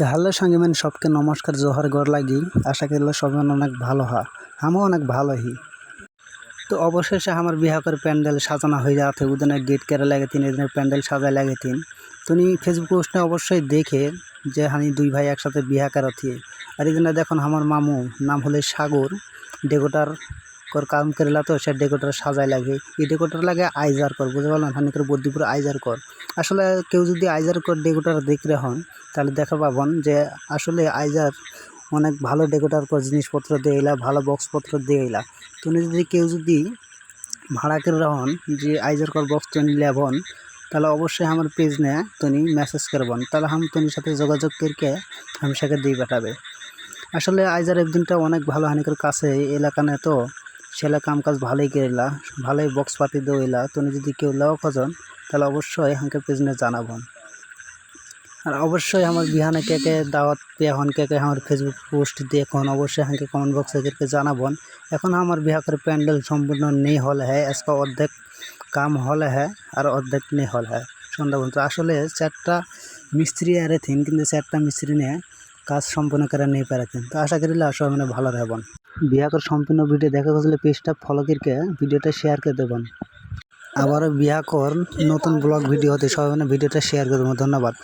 Hello মানে সবকে নমস্কার, জোহার গড় লাগি। আশা করি সবাই অনেক ভালো হয় আমিও অনেক ভালো হি। তো অবশেষে আমার বিয়া করে প্যান্ডেল সাজানো হয়ে যাতে ওদিনের গেট কেটে লাগে তিন, এদিনের প্যান্ডেল সাজায় লাগে তিন। তুমি ফেসবুক পোস্টে অবশ্যই দেখে যে হানি দুই ভাই একসাথে বিয়া করাতি। আর এই দেখুন আমার মামু, নাম হলে সাগর। ডেকোটার কর কাম করেলা তো সে ডেকোটার সাজায় লাগে। এই ডেকোটার লাগে আইজার কর, বুঝতে পারলাম? হানি করে বদ্যিপুর আইজার কর। আসলে কেউ যদি আইজার কর ডেকোটার দেখলে হন, তাহলে দেখা পাবেন যে আসলে আইজার অনেক ভালো ডেকোটার কর, জিনিসপত্র দিয়ে এলা ভালো বক্সপত্র দিয়ে এলা তুমি যদি কেউ যদি ভাড়া করে রহন যে আইজার কর বক্স তুমি লেবন তাহলে অবশ্যই আমার পেজ নে তুমি মেসেজ করবেন তাহলে আমি তোমার সাথে যোগাযোগ করকে আমি সেকে দিয়ে পাঠাবে। আসলে আইজার একদিনটা অনেক ভালো হানিকর কাছে এলাকা নে তো সেলা কাম কাজ ভালোই করিলা, ভালোই বক্স পাতি দইলা, তুমি যদি কেউ লাও খোঁজন তাহলে অবশ্যই হাঁকে পেজ নিয়ে জানাবন আর অবশ্যই আমার বিহানে কে কে দাওয়াত পেয়ে হন, কে কে আমার ফেসবুক পোস্ট দেখুন অবশ্যই হাঁকে কমেন্ট বক্সে এদেরকে জানাবন এখন আমার বিহা করে প্যান্ডেল সম্পূর্ণ নেই হল হ্যাঁ আজকে অর্ধেক কাম হলে হ্যাঁ আর অর্ধেক নেই হল হ্যাঁ সন্ধ্যা পর্যন্ত। আসলে চারটা মিস্ত্রি আরে থিন কিন্তু চারটা মিস্ত্রি নিয়ে কাজ সম্পূর্ণ করে নিয়ে পারাতেন তো আশা করিলে আসলে মানে ভালো রাখবেন বিয়া করে সম্পূর্ণ ভিডিও দেখা গেলে পেজটা ফলো করকে ভিডিওটা শেয়ার করে দেবেন। আবারও বিহাকর নতুন ব্লগ ভিডিও হতে সবাই ভিডিওটা শেয়ার করে দেবেন। ধন্যবাদ।